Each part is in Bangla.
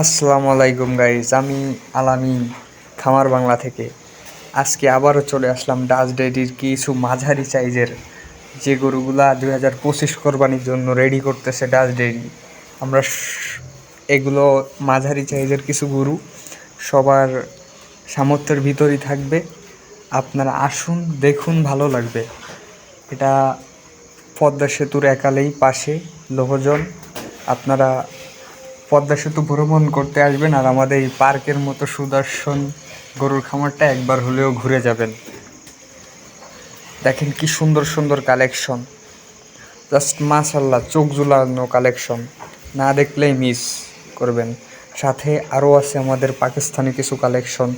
আসসালামু আলাইকুম গাইজ আমি আলামিন, খামার বাংলা থেকে। আজকে আবারও চলে আসলাম ডাচ ডেডির কিছু মাঝারি সাইজের যে গরুগুলা দুই হাজার পঁচিশ কোরবানির জন্য রেডি করতেছে ডাচ ডেডি আমরা এগুলো মাঝারি সাইজের কিছু গরু, সবার সামর্থ্যের ভিতরই থাকবে। আপনারা আসুন, দেখুন, ভালো লাগবে। এটা পদ্মা সেতুর একালেই পাশে লোহজন আপনারা পদ্মা সেতু ভ্রমণ করতে আসবেন আর আমাদের এই পার্কের মতো সুদর্শন গরুর খামারটা একবার হলেও ঘুরে যাবেন। দেখেন কি সুন্দর সুন্দর কালেকশন জাস্ট মাশাল্লাহ চোখ জুলানো কালেকশন না দেখলেই মিস করবেন। সাথে আরও আছে আমাদের পাকিস্তানি কিছু কালেকশন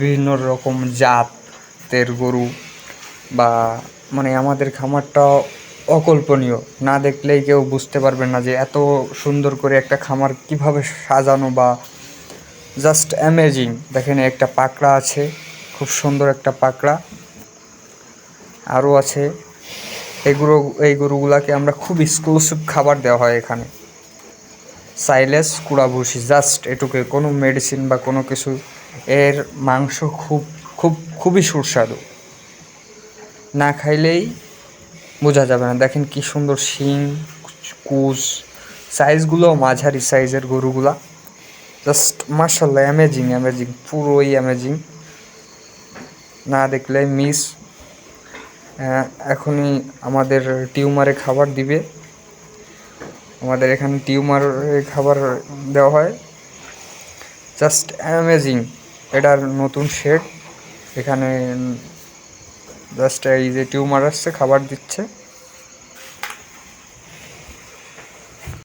বিভিন্ন রকম জাতের গরু বা মানে আমাদের খামারটা অকল্পনীয়। না দেখলেই কেউ বুঝতে পারবে না যে এত সুন্দর করে একটা খামার কীভাবে সাজানো বা জাস্ট অ্যামেজিং দেখেন একটা পাকড়া আছে, খুব সুন্দর একটা পাকড়া। আরও আছে। এগুলো, এই গরুগুলাকে আমরা খুব এক্সক্লুসিভ খাবার দেওয়া হয় এখানে। সাইলেস, কুড়া ভুসি জাস্ট এটুকু, কোনো মেডিসিন বা কোনো কিছু। এর মাংস খুব খুব, খুবই সুস্বাদু। না খাইলেই বোঝা যাবে না। দেখেন কি সুন্দর শিং কুচ সাইজগুলো মাঝারি সাইজের গরুগুলা। জাস্ট মার্শাল্লাহ অ্যামেজিং অ্যামেজিং পুরোই অ্যামেজিং না দেখলে মিস এখনই আমাদের টিউমারে খাবার দিবে। আমাদের এখানে টিউমারে খাবার দেওয়া হয়। জাস্ট অ্যামেজিং এটার নতুন শেড এখানে জাস্ট এই যে টিউমার আসছে খাবার দিচ্ছে।